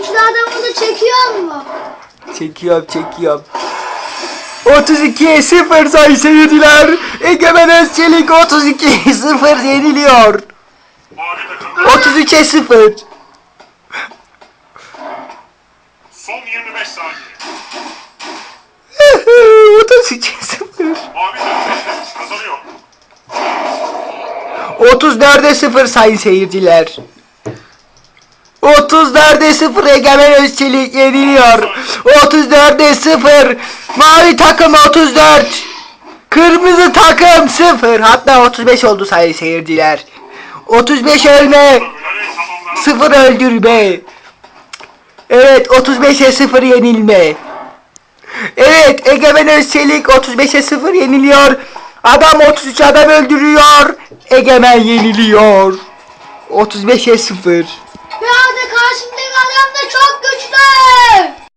adamını çekiyor mu? Çekiyorum çekiyorum. 32'ye 0 sayın seyirciler. Egemen Özçelik 32'ye 0 yeniliyor. Mavi takım 33'e 0. son 25 saniye. 33'e 0. Mavi kazanıyor. 34'e 0 sayın seyirciler. 34'e 0 Egemen Özçelik yeniliyor. 34'e 0 Mavi takım 34 Kırmızı takım 0 Hatta 35 oldu sayın seyirciler. 35 ölme Görev tamamlanan 0 öldürme. Evet 35'e 0 yenilme. Evet Egemen Özçelik 35'e 0 yeniliyor. Adam 33 adam öldürüyor. Egemen yeniliyor. 35'e 0.